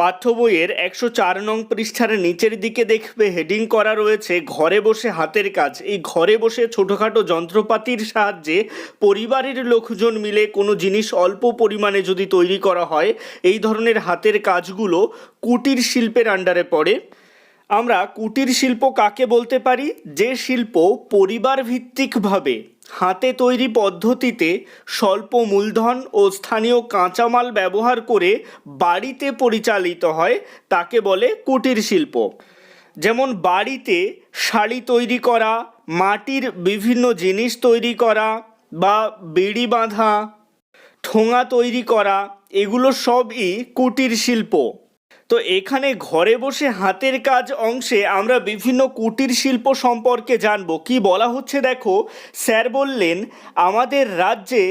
পাঠ্য বইয়ের একশো চার নং পৃষ্ঠার নিচের দিকে দেখবে হেডিং করা রয়েছে, ঘরে বসে হাতের কাজ। এই ঘরে বসে ছোটোখাটো যন্ত্রপাতির সাহায্যে পরিবারের লোকজন মিলে কোনো জিনিস অল্প পরিমাণে যদি তৈরি করা হয়, এই ধরনের হাতের কাজগুলো কুটির শিল্পের আন্ডারে পড়ে। আমরা কুটির শিল্প কাকে বলতে পারি? যে শিল্প পরিবার ভিত্তিকভাবে হাতে তৈরি পদ্ধতিতে স্বল্প মূলধন ও স্থানীয় কাঁচামাল ব্যবহার করে বাড়িতে পরিচালিত হয়, তাকে বলে কুটির শিল্প। যেমন বাড়িতে শাড়ি তৈরি করা, মাটির বিভিন্ন জিনিস তৈরি করা বা বিড়ি বাঁধা, ঠোঙা তৈরি করা, এগুলো সবই কুটির শিল্প। তো এখানে ঘরে বসে হাতের কাজ অংশে আমরা বিভিন্ন কুটির শিল্প সম্পর্কে জানব। কি বলা হচ্ছে দেখো, স্যার বললেন, আমাদের রাজ্যে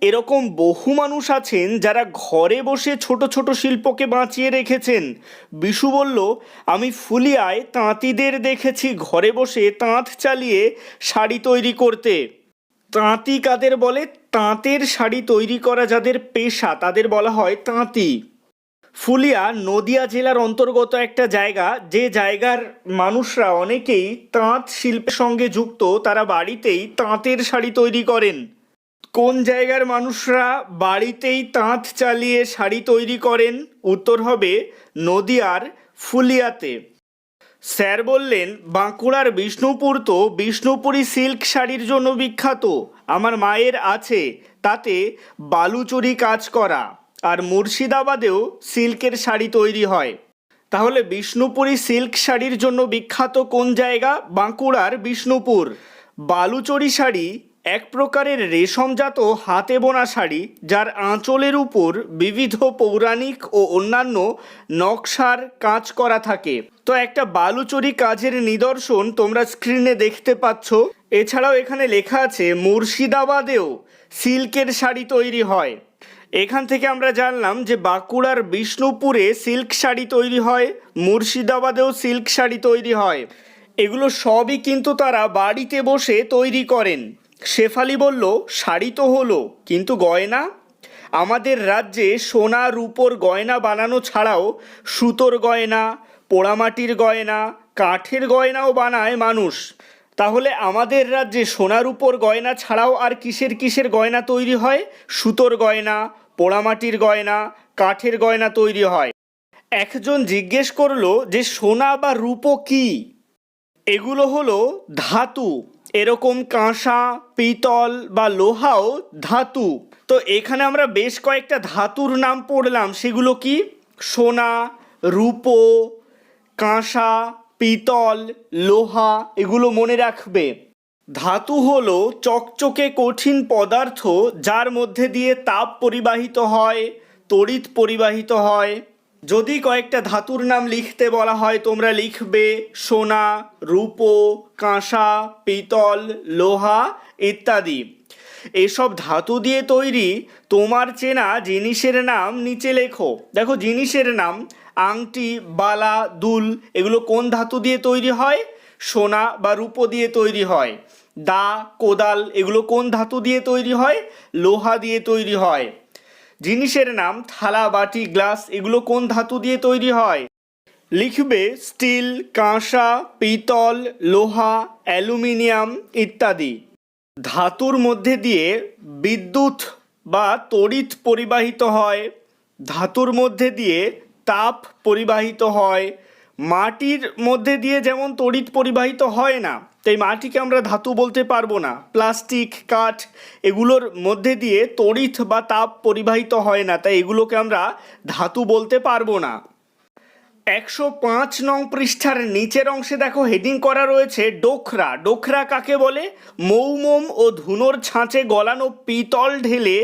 এরকম বহু মানুষ আছেন যারা ঘরে বসে ছোট ছোট শিল্পকে বাঁচিয়ে রেখেছেন। বিশু বলল, আমি ফুলিয়ায় তাঁতিদের দেখেছি ঘরে বসে তাঁত চালিয়ে শাড়ি তৈরি করতে। তাঁতি কাদের বলে? তাঁতের শাড়ি তৈরি করা যাদের পেশা, তাদের বলা হয় তাঁতি। ফুলিয়া নদিয়া জেলার অন্তর্গত একটা জায়গা, যে জায়গার মানুষরা অনেকেই তাঁত শিল্পের সঙ্গে যুক্ত, তারা বাড়িতেই তাঁতের শাড়ি তৈরি করেন। কোন জায়গার মানুষরা বাড়িতেই তাঁত চালিয়ে শাড়ি তৈরি করেন? উত্তর হবে নদিয়ার ফুলিয়াতে। স্যার বললেন, বাঁকুড়ার বিষ্ণুপুর তো বিষ্ণুপুরি সিল্ক শাড়ির জন্য বিখ্যাত। আমার মায়ের আছে, তাতে বালুচুরি কাজ করা। আর মুর্শিদাবাদেও সিল্কের শাড়ি তৈরি হয়। তাহলে বিষ্ণুপুরী সিল্ক শাড়ির জন্য বিখ্যাত কোন জায়গা? বাঁকুড়ার বিষ্ণুপুর। বালুচরি শাড়ি এক প্রকারের রেশমজাত হাতে বোনা শাড়ি, যার আঁচলের উপর বিবিধ পৌরাণিক ও অন্যান্য নকশার কাজ করা থাকে। তো একটা বালুচরি কাজের নিদর্শন তোমরা স্ক্রিনে দেখতে পাচ্ছ। এছাড়াও এখানে লেখা আছে, মুর্শিদাবাদেও সিল্কের শাড়ি তৈরি হয়। এখান থেকে আমরা জানলাম যে বাঁকুড়ার বিষ্ণুপুরে সিল্ক শাড়ি তৈরি হয়, মুর্শিদাবাদেও সিল্ক শাড়ি তৈরি হয়। এগুলো সবই কিন্তু তারা বাড়িতে বসে তৈরি করেন। শেফালি বলল, শাড়ি তো হলো, কিন্তু গয়না? আমাদের রাজ্যে সোনা, রূপোর গয়না বানানো ছাড়াও সুতোর গয়না, পোড়ামাটির গয়না, কাঠের গয়নাও বানায় মানুষ। তাহলে আমাদের রাজ্যে সোনার উপর গয়না ছাড়াও আর কিসের কিসের গয়না তৈরি হয়? সুতোর গয়না পোড়ামাটির গয়না, কাঠের গয়না তৈরি হয়। একজন জিজ্ঞেস করল যে, সোনা বা রূপো কি? এগুলো হলো ধাতু। এরকম কাঁসা, পিতল বা লোহাও ধাতু। তো এখানে আমরা বেশ কয়েকটা ধাতুর নাম পড়লাম। সেগুলো কি? সোনা, রূপো, কাঁসা, পিতল, লোহা, এগুলো মনে রাখবে। ধাতু হল চকচকে কঠিন পদার্থ যার মধ্যে দিয়ে তাপ পরিবাহিত হয়, তড়িৎ পরিবাহিত হয়। যদি কয়েকটা ধাতুর নাম লিখতে বলা হয়, তোমরা লিখবে সোনা, রূপো, কাঁসা, পিতল, লোহা ইত্যাদি। এসব ধাতু দিয়ে তৈরি তোমার চেনা জিনিসের নাম নিচে লেখো। দেখো, জিনিসের নাম, আংটি, বালা, দুল, এগুলো কোন ধাতু দিয়ে তৈরি হয়? সোনা বা রূপো দিয়ে তৈরি হয়। দা, কোদাল এগুলো কোন ধাতু দিয়ে তৈরি হয়? লোহা দিয়ে তৈরি হয়। জিনিসের নাম থালা, বাটি, গ্লাস এগুলো কোন ধাতু দিয়ে তৈরি হয়? লিখবে স্টিল, কাঁসা, পিতল, লোহা, অ্যালুমিনিয়াম ইত্যাদি। ধাতুর মধ্যে দিয়ে বিদ্যুৎ বা তড়িৎ পরিবাহিত হয়। ধাতুর মধ্যে দিয়ে তাপ পরিবাহিত হয়। মাটির মধ্যে দিয়ে যেমন তড়িৎ পরিবাহিত হয় না, তাই মাটিকে আমরা ধাতু বলতে পারব না। প্লাস্টিক, কাঠ এগুলোর মধ্যে দিয়ে তড়িৎ বা তাপ পরিবাহিত হয় না, তাই এগুলোকে আমরা ধাতু বলতে পারব না। একশো পাঁচ নং পৃষ্ঠার নিচের অংশে দেখো হেডিং করা রয়েছে ডোখরা। ডোখরা কাকে বলে? মৌমোম ও ধুনোর ছাঁচে গলানো পিতল ঢেলে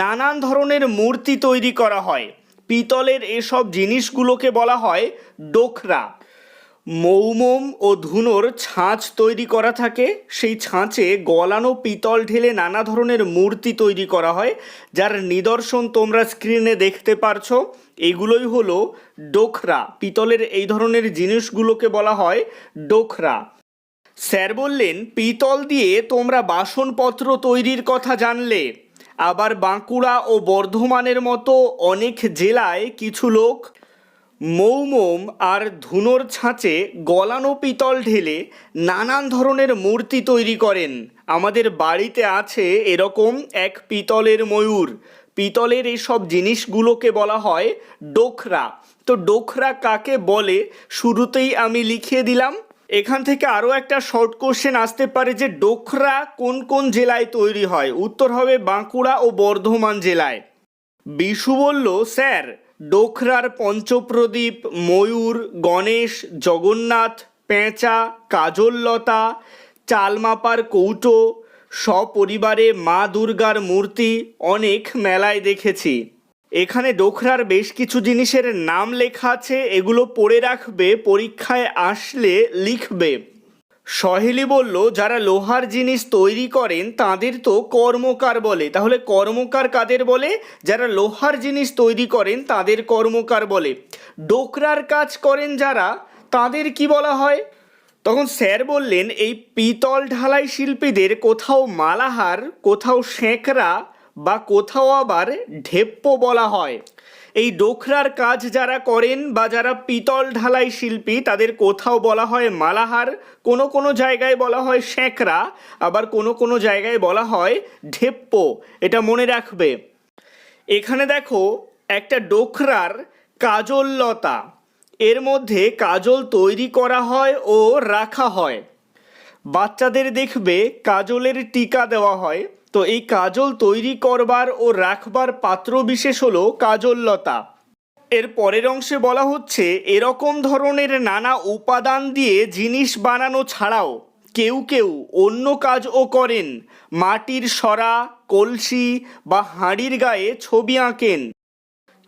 নানান ধরনের মূর্তি তৈরি করা হয়। পিতলের এসব জিনিসগুলোকে বলা হয় ডোকরা। মৌমোম ও ধুনোর ছাঁচ তৈরি করা থাকে। সেই ছাঁচে গলানো পিতল ঢেলে নানা ধরনের মূর্তি তৈরি করা হয়, যার নিদর্শন তোমরা স্ক্রিনে দেখতে পারছ। এগুলোই হলো ডোখরা পিতলের এই ধরনের জিনিসগুলোকে বলা হয় ডোখরা স্যার বললেন, পিতল দিয়ে তোমরা বাসনপত্র তৈরির কথা জানলে। আবার বাঁকুড়া ও বর্ধমানের মতো অনেক জেলায় কিছু লোক মৌমোম আর ধুনোর ছাঁচে গলানো পিতল ঢেলে নানান ধরনের মূর্তি তৈরি করেন। আমাদের বাড়িতে আছে এরকম এক পিতলের ময়ূর। পিতলের এইসব জিনিসগুলোকে বলা হয় ডোখরা। তো ডোখরা কাকে বলে? শুরুতেই আমি লিখিয়ে দিলাম। এখান থেকে আরও একটা শর্ট কোশ্চেন আসতে পারে যে ডোখরা কোন কোন জেলায় তৈরি হয়? উত্তর হবে বাঁকুড়া ও বর্ধমান জেলায়। বিশু বলল, স্যার, ডোখরার পঞ্চপ্রদীপ, ময়ূর, গণেশ, জগন্নাথ, পেঁচা, কাজললতা, চালমাপার কৌটো, সপরিবারে মা দুর্গার মূর্তি, অনেক মেলায় দেখেছি। এখানে ডোখরার বেশ কিছু জিনিসের নাম লেখা আছে, এগুলো পড়ে রাখবে, পরীক্ষায় আসলে লিখবে। সহেলি বলল, যারা লোহার জিনিস তৈরি করেন, তাদের তো কর্মকার বলে। তাহলে কর্মকার কাদের বলে? যারা লোহার জিনিস তৈরি করেন, তাদের কর্মকার বলে। ডোকরার কাজ করেন যারা, তাদের কি বলা হয়? তখন স্যার বললেন, এই পিতল ঢালাই শিল্পীদের কোথাও মালাহার, কোথাও সেঁকড়া বা কোথাও আবার ঢেপ্পো বলা হয়। এই ডোখরার কাজ যারা করেন বা যারা পিতল ঢালাই শিল্পী, তাদের কোথাও বলা হয় মালাহার, কোনো কোনো জায়গায় বলা হয় সেঁকড়া আবার কোনো কোনো জায়গায় বলা হয় ঢেপ্পো। এটা মনে রাখবে। এখানে দেখো, একটা ডোখরার কাজললতা। এর মধ্যে কাজল তৈরি করা হয় ও রাখা হয়। বাচ্চাদের দেখবে কাজলের টিকা দেওয়া হয়। তো এই কাজল তৈরি করবার ও রাখবার পাত্র বিশেষ হলো কাজললতা। এর পরের অংশে বলা হচ্ছে, এরকম ধরনের নানা উপাদান দিয়ে জিনিস বানানো ছাড়াও কেউ কেউ অন্য কাজও করেন। মাটির সরা, কলসি বা হাঁড়ির গায়ে ছবি আঁকেন।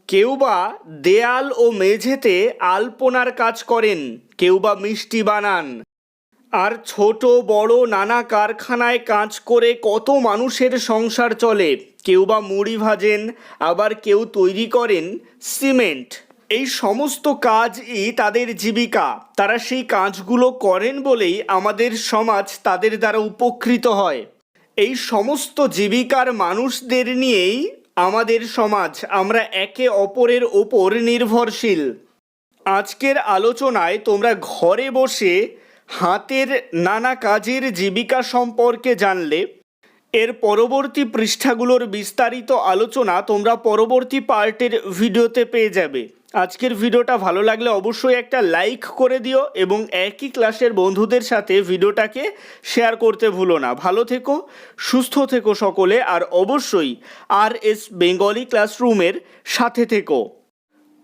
কেউ বা দেয়াল ও মেঝেতে আলপনার কাজ করেন, কেউ বা মিষ্টি বানান। আর ছোট, বড় নানা কারখানায় কাজ করে কত মানুষের সংসার চলে। কেউ বা মুড়ি ভাজেন, আবার কেউ তৈরি করেন সিমেন্ট। এই সমস্ত কাজই তাদের জীবিকা। তারা সেই কাজগুলো করেন বলেই আমাদের সমাজ তাদের দ্বারা উপকৃত হয়। এই সমস্ত জীবিকার মানুষদের নিয়েই আমাদের সমাজ, আমরা একে অপরের ওপর নির্ভরশীল। আজকের আলোচনায় তোমরা ঘরে বসে হাতের নানা কাজের জীবিকা সম্পর্কে জানলে, এর পরবর্তী পৃষ্ঠাগুলোর বিস্তারিত আলোচনা তোমরা পরবর্তী পার্টের ভিডিওতে পেয়ে যাবে। আজকের ভিডিওটা ভালো লাগলে অবশ্যই একটা লাইক করে দিও এবং একই ক্লাসের বন্ধুদের সাথে ভিডিওটাকে শেয়ার করতে ভুলো না। ভালো থেকো, সুস্থ থেকো সকলে, আর অবশ্যই আর এস বেঙ্গলি ক্লাসরুমের সাথে থেকো।